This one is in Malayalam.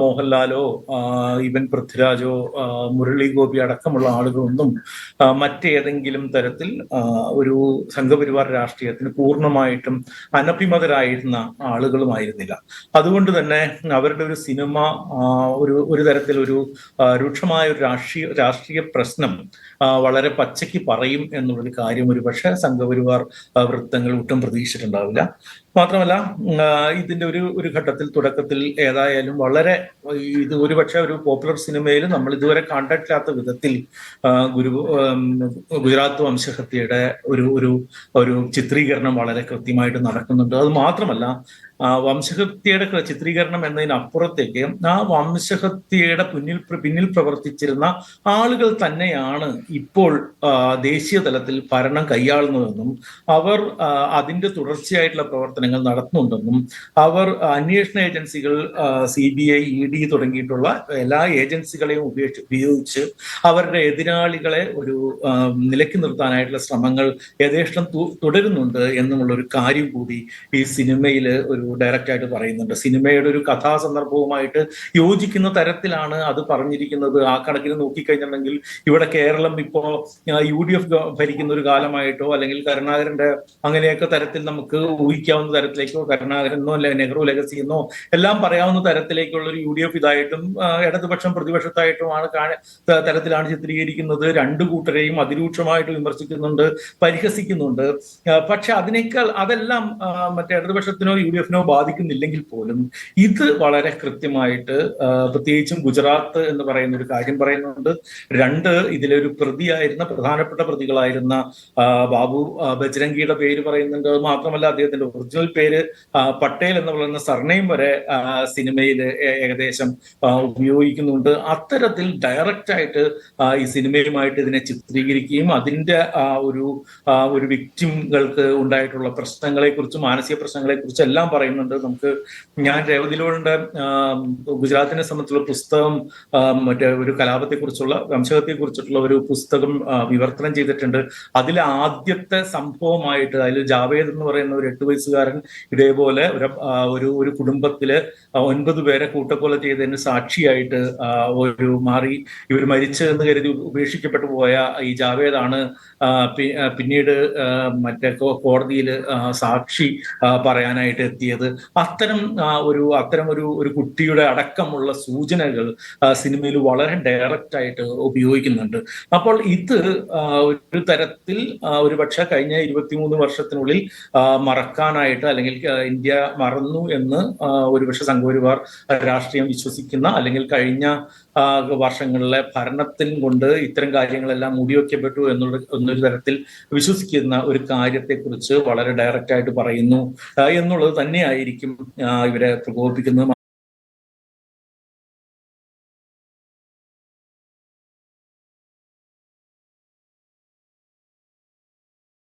മോഹൻലാലോ ഈവൻ പൃഥ്വിരാജോ മുരളി ഗോപി അടക്കമുള്ള ആളുകളൊന്നും മറ്റേതെങ്കിലും തരത്തിൽ ഒരു സംഘപരിവാർ രാഷ്ട്രീയത്തിന് പൂർണമായിട്ടും അനഭിമതരായിരുന്ന ആളുകളുമായിരുന്നില്ല. അതുകൊണ്ട് തന്നെ അവരുടെ ഒരു സിനിമ ഒരു ഒരു തരത്തിൽ ഒരു രൂക്ഷമായ ഒരു രാഷ്ട്രീയ രാഷ്ട്രീയ പ്രശ്നം വളരെ പച്ചയ്ക്ക് പറയും എന്നുള്ളൊരു കാര്യം ഒരു പക്ഷേ സംഘപരിവാർ വൃത്തങ്ങൾ ഒട്ടും പ്രതീക്ഷിച്ചിട്ടുണ്ടാവില്ല. മാത്രമല്ല ഇതിന്റെ ഒരു ഒരു ഘട്ടത്തിൽ തുടക്കത്തിൽ ഏതായാലും വളരെ ഇത് ഒരുപക്ഷെ ഒരു പോപ്പുലർ സിനിമയിൽ നമ്മൾ ഇതുവരെ കണ്ടിട്ടില്ലാത്ത വിധത്തിൽ ഗുരു ഗുജറാത്ത് വംശഹത്യയുടെ ഒരു ഒരു ഒരു ചിത്രീകരണം വളരെ കൃത്യമായിട്ട് നടക്കുന്നുണ്ട്. അത് മാത്രമല്ല വംശഹത്യയുടെ ചിത്രീകരണം എന്നതിനപ്പുറത്തേക്ക് ആ വംശഹത്യയുടെ പിന്നിൽ പിന്നിൽ പ്രവർത്തിച്ചിരുന്ന ആളുകൾ തന്നെയാണ് ഇപ്പോൾ ദേശീയ തലത്തിൽ ഭരണം കൈയാളുന്നതെന്നും അവർ അതിന്റെ തുടർച്ചയായിട്ടുള്ള പ്രവർത്തനങ്ങൾ നടത്തുന്നുണ്ടെന്നും അവർ അന്വേഷണ ഏജൻസികൾ C B I E D തുടങ്ങിയിട്ടുള്ള എല്ലാ ഏജൻസികളെയും ഉപയോഗിച്ച് ഉപയോഗിച്ച് അവരുടെ എതിരാളികളെ ഒരു നിലയ്ക്ക് നിർത്താനായിട്ടുള്ള ശ്രമങ്ങൾ യഥേഷ്ടം തുടരുന്നുണ്ട് എന്നുമുള്ള ഒരു കാര്യം കൂടി ഈ സിനിമയിൽ ഒരു ഡയറക്റ്റ് ആയിട്ട് പറയുന്നുണ്ട്. സിനിമയുടെ ഒരു കഥാസന്ദർഭവുമായിട്ട് യോജിക്കുന്ന തരത്തിലാണ് അത് പറഞ്ഞിരിക്കുന്നത്. ആ കണക്കിന് നോക്കിക്കഴിഞ്ഞിട്ടുണ്ടെങ്കിൽ ഇവിടെ കേരളം ഇപ്പോ യു ഡി എഫ് ഭരിക്കുന്ന ഒരു കാലമായിട്ടോ അല്ലെങ്കിൽ കരുണാകരന്റെ അങ്ങനെയൊക്കെ തരത്തിൽ നമുക്ക് ഊഹിക്കാവുന്ന തരത്തിലേക്കോ കരുണാകരനോ അല്ലെ നെഹ്റു ലെഗസിന്നോ എല്ലാം പറയാവുന്ന തരത്തിലേക്കുള്ള ഒരു യു ഡി എഫ് ഇതായിട്ടും ഇടതുപക്ഷം പ്രതിപക്ഷത്തായിട്ടുമാണ് തരത്തിലാണ് ചിത്രീകരിക്കുന്നത്. രണ്ടു കൂട്ടരെയും അതിരൂക്ഷമായിട്ട് വിമർശിക്കുന്നുണ്ട് പരിഹസിക്കുന്നുണ്ട്. പക്ഷെ അതിനേക്കാൾ അതെല്ലാം മറ്റേ ഇടതുപക്ഷത്തിനോ യു ഡി എഫിനോ ബാധിക്കുന്നില്ലെങ്കിൽ പോലും ഇത് വളരെ കൃത്യമായിട്ട് പ്രത്യേകിച്ചും ഗുജറാത്ത് എന്ന് പറയുന്ന ഒരു കാര്യം പറയുന്നുണ്ട്. രണ്ട് ഇതിലൊരു പ്രതിയായിരുന്ന പ്രധാനപ്പെട്ട പ്രതികളായിരുന്ന ബാബു ബജ്രംഗിയുടെ പേര് പറയുന്നുണ്ട്. മാത്രമല്ല അദ്ദേഹത്തിന്റെ ഒറിജിനൽ പേര് പട്ടേൽ എന്ന് പറയുന്ന സർനെയിം വരെ സിനിമയിൽ ഏകദേശം ഉപയോഗിക്കുന്നുണ്ട്. അത്തരത്തിൽ ഡയറക്റ്റ് ആയിട്ട് ഈ സിനിമയുമായിട്ട് ഇതിനെ ചിത്രീകരിക്കുകയും അതിന്റെ ഒരു ഒരു വിക്ടിമുകൾക്ക് ഉണ്ടായിട്ടുള്ള പ്രശ്നങ്ങളെ കുറിച്ചും മാനസിക പ്രശ്നങ്ങളെ കുറിച്ചും എല്ലാം പറയുന്നുണ്ട്. നമുക്ക് ഞാൻ രേവതിയിലൂടെ ഗുജറാത്തിനെ സംബന്ധിച്ചുള്ള പുസ്തകം മറ്റേ ഒരു കലാപത്തെ കുറിച്ചുള്ള വംശകത്തെ കുറിച്ചിട്ടുള്ള ഒരു പുസ്തകം വിവർത്തനം ചെയ്തിട്ടുണ്ട്. അതിലെ ആദ്യത്തെ സംഭവമായിട്ട് അതിൽ ജാവേദ് എന്ന് പറയുന്ന ഒരു എട്ട് വയസ്സുകാരൻ ഇതേപോലെ ഒരു ഒരു കുടുംബത്തിൽ ഒൻപത് പേരെ കൂട്ടക്കൊല ചെയ്തതിന് സാക്ഷിയായിട്ട് ഒരു മാറി ഇവർ മരിച്ചു എന്ന് കരുതി ഉപേക്ഷിക്കപ്പെട്ടു പോയ ഈ ജാവേദാണ് പിന്നീട് മറ്റേ കോടതിയിൽ സാക്ഷി പറയാനായിട്ട് എത്തിയത്. അത്തരം ഒരു അത്തരം ഒരു ഒരു കുട്ടിയുടെ അടക്കമുള്ള സൂചനകൾ സിനിമയിൽ വളരെ ഡയറക്റ്റ് ആയിട്ട് ഉപയോഗിക്കുന്നുണ്ട്. അപ്പോൾ ഇത് ഒരു തരത്തിൽ ഒരു പക്ഷെ കഴിഞ്ഞ ഇരുപത്തിമൂന്ന് വർഷത്തിനുള്ളിൽ മറക്കാനായിട്ട് അല്ലെങ്കിൽ ഇന്ത്യ മറന്നു എന്ന് ഒരുപക്ഷെ സംഘപരിവാർ രാഷ്ട്രീയം വിശ്വസിക്കുന്ന അല്ലെങ്കിൽ കഴിഞ്ഞ വർഷങ്ങളിലെ ഭരണത്തിൽ കൊണ്ട് ഇത്തരം കാര്യങ്ങളെല്ലാം മുടിവെക്കപ്പെട്ടു എന്നുള്ള എന്നൊരു തരത്തിൽ വിശ്വസിക്കുന്ന ഒരു കാര്യത്തെക്കുറിച്ച് വളരെ ഡയറക്റ്റ് ആയിട്ട് പറയുന്നു. എന്നുള്ളത് തന്നെയായിരിക്കും ഇവരെ പ്രകോപിപ്പിക്കുന്നത്.